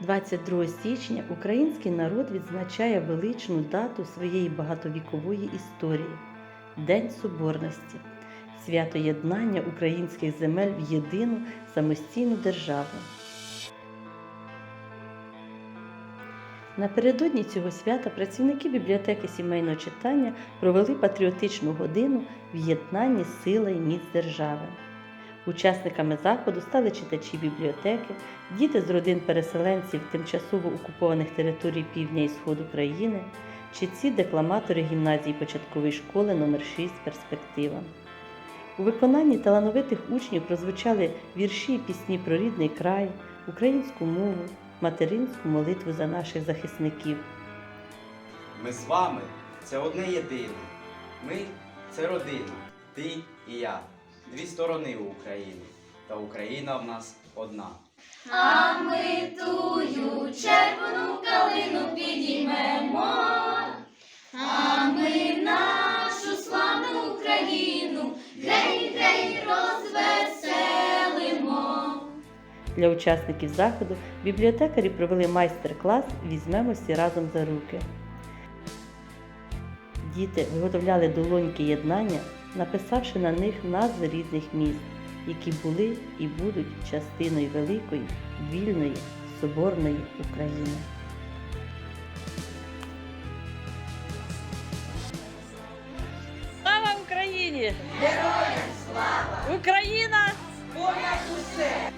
22 січня український народ відзначає величну дату своєї багатовікової історії День Соборності, свято єднання українських земель в єдину самостійну державу. Напередодні цього свята працівники бібліотеки сімейного читання провели патріотичну годину в єднанні сила і міць держави. Учасниками заходу стали читачі бібліотеки, діти з родин переселенців тимчасово окупованих територій півдня і сходу країни, читці декламатори гімназії початкової школи номер 6 Перспектива. У виконанні талановитих учнів прозвучали вірші і пісні про рідний край, українську мову, материнську молитву за наших захисників. Ми з вами це одне єдине. Ми це родина, ти і я. Дві сторони у України. Та Україна в нас одна. А ми тую червону калину підіймемо, а ми нашу славну Україну гей, гей, розвеселимо. Для учасників заходу бібліотекарі провели майстер-клас Візьмемо всі разом за руки. Діти виготовляли долоньки єднання, написавши на них назви різних міст, які були і будуть частиною великої, вільної, соборної України. Слава Україні! Героям слава! Україна! Понад усе!